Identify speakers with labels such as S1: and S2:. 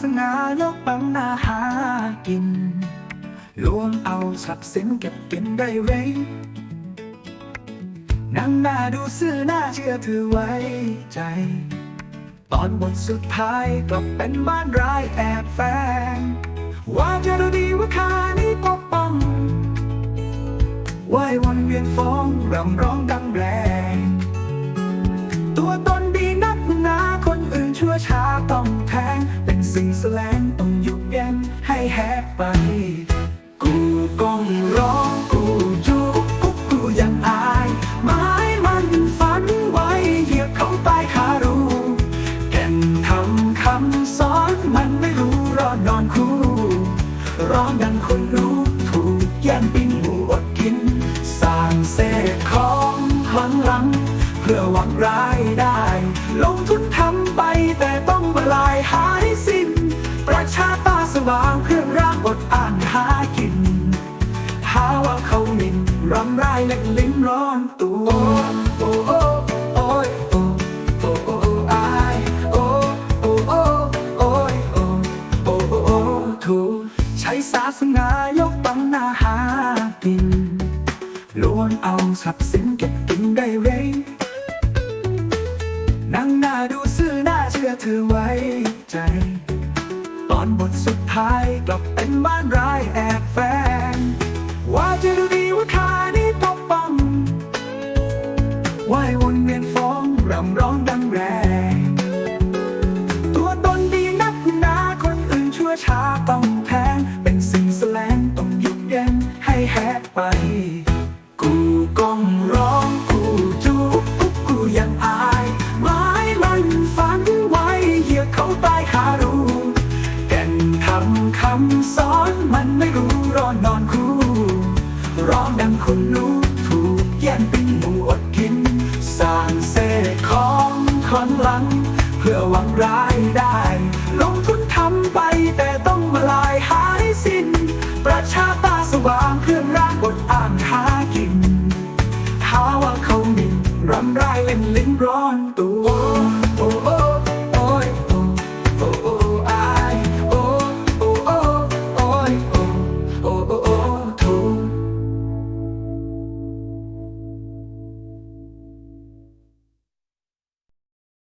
S1: สนายกบังหน้าหากินล้วงเอาทรัพย์สินเก็บเป็นได้ไว้นั่งหน้าดูซื่อหน้าเชื่อถือไว้ใจ ตอนบทสุดท้ายกลับเป็นบ้านร้ายแอบแฝงว่าจะรู้ดีว่าคานี้ปกป้องว่าวันเวียนฟ้องร่ำร้องดังแรง ตัวตนดีนักหนาคนอื่นชั่วช้า แสลงต้องหยุดเย็นให้แหกไป กูก้องร้องกูจูบกุ๊กกูยังอายไม้มันฝันไว้เหยียบเข้าไปคารูแก่นทำคำสอนมันไม่รู้รอดนอนคู่ร้องดังคนรู้ถูกแย่งปิ้งหมูอดกินสร้างเศษของพลังหลังเพื่อหวังรายได้ ลงทุนทำไปแต่ต้องมาลายหายสิ วางเครื่องร่างอดอ่านหากิน หาว่าเขาหมิ่นรำไรเล็กลิ้นร้อนตัวโอ้โอ้โอ้ยโอ้โอ้โอ้อายโอ้โอ้โอ้โอ้ยโอ้โอ้โอ้โอ้ถูกใช้ศาสนายกบังหน้าหากินล้วนเอาทรัพย์สินเก็บกินได้เว้ยนั่งหน้าดูซื่อหน้าเชื่อถือไว้ใจ อนบทสุดท้ายกลับเป็นบ้านร้ายแอบแฝงว่าจะดูดีว่าคานี้ปกป้องว่ายวนเวียนฟ้องรำร้องดังแรง ตัวตนดีนักหนาคนอื่นชั่วช้าต้อง ร้องดังคุณนูถูกแย่งเป็นหมูอดกิน สร้างเศษของคอนหลัง เพื่อหวังรายได้ ลงทุนทำไปแต่ต้องมาลายหายสิ้น ประชาตาสว่างเครื่องร่างกดอ่างหากินหาว่าเขาหมิ่นรำไรเล่นลิ้นร้อน